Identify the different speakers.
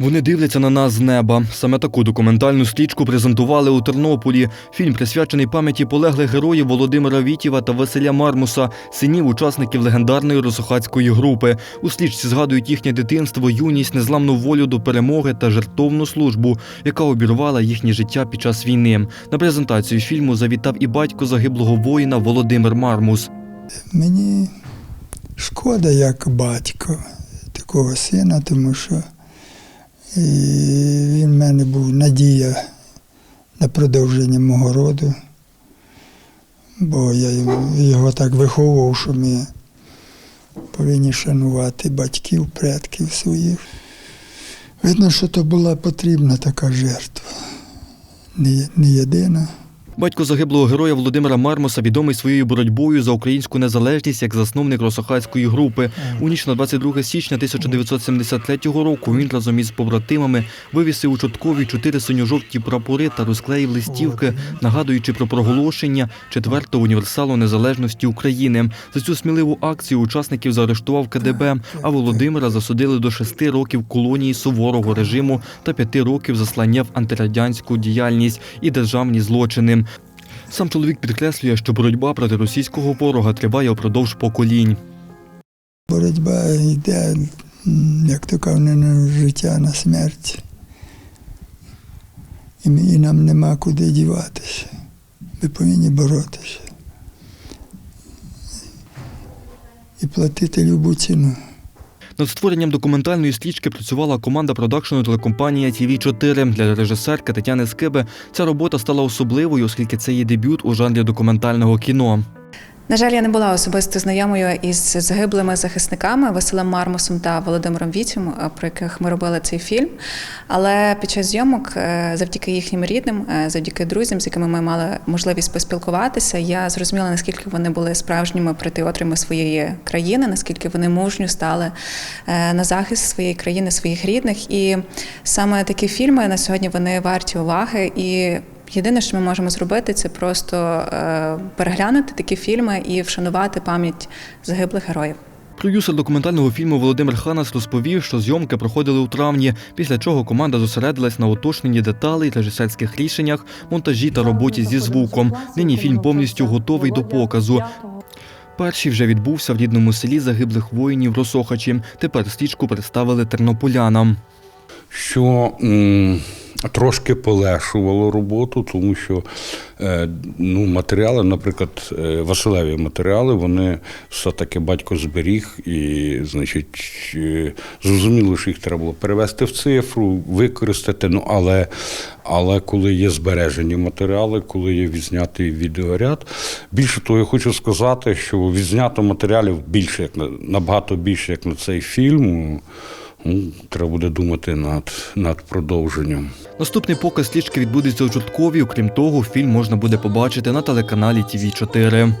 Speaker 1: Вони дивляться на нас з неба. Саме таку документальну стрічку презентували у Тернополі. Фільм присвячений пам'яті полеглих героїв Володимира Вітєва та Василя Мармуса, синів учасників легендарної росохацької групи. У стрічці згадують їхнє дитинство, юність, незламну волю до перемоги та жертовну службу, яка обірвала їхнє життя під час війни. На презентацію фільму завітав і батько загиблого воїна Володимир Мармус.
Speaker 2: Мені шкода як батько такого сина, тому що і він в мене був надія на продовження мого роду, бо я його- так виховував, що ми повинні шанувати батьків, предків своїх. Видно, що то була потрібна така жертва, не єдина.
Speaker 1: Батько загиблого героя Володимира Мармуса відомий своєю боротьбою за українську незалежність як засновник росохацької групи. У ніч на 22 січня 1973 року він разом із побратимами вивісив у Чорткові чотири синьо-жовті прапори та розклеїв листівки, нагадуючи про проголошення четвертого універсалу незалежності України. За цю сміливу акцію учасників заарештував КДБ, а Володимира засудили до шести років колонії суворого режиму та п'яти років заслання в антирадянську діяльність і державні злочини. Сам чоловік підкреслює, що боротьба проти російського ворога триває впродовж поколінь.
Speaker 2: Боротьба йде, як то кажуть, на життя, на смерть. І нам нема куди діватися. Ми повинні боротися. І платити любу ціну.
Speaker 1: Над створенням документальної стрічки працювала команда продакшену телекомпанія tv 4 Для режисерки Тетяни Скиби ця робота стала особливою, оскільки це її дебют у жанрі документального кіно.
Speaker 3: На жаль, я не була особисто знайомою із загиблими захисниками Василем Мармусом та Володимиром Вітєм, е, про яких ми робили цей фільм. Але під час зйомок, е, завдяки їхнім рідним, е, завдяки друзям, з якими ми мали можливість поспілкуватися, я зрозуміла, наскільки вони були справжніми патріотами своєї країни, наскільки вони мужньо стали на захист своєї країни, своїх рідних. І саме такі фільми на сьогодні вони варті уваги і. Єдине, що ми можемо зробити, це просто е, переглянути такі фільми і вшанувати пам'ять загиблих героїв.
Speaker 1: Продюсер документального фільму Володимир Ханас розповів, що зйомки проходили у травні, після чого команда зосередилась на уточненні деталей, режисерських рішеннях, монтажі та роботі зі звуком. Нині фільм повністю готовий до показу. Перший вже відбувся в рідному селі загиблих воїнів Росохачі. Тепер стрічку представили тернополянам.
Speaker 4: що трошки полегшувало роботу, тому що е, ну, матеріали, наприклад, е, Василеві матеріали, вони все-таки батько зберіг, і, значить, е, зрозуміло, що їх треба було перевести в цифру, використати. Ну, але, але коли є збережені матеріали, коли є відзнятий відеоряд, більше того, я хочу сказати, що відзнято матеріалів більше, як на набагато більше, як на цей фільм. Ну, треба буде думати над, над продовженням.
Speaker 1: Наступний показ стрічки відбудеться у Чорткові. Окрім того, фільм можна буде побачити на телеканалі ТВ 4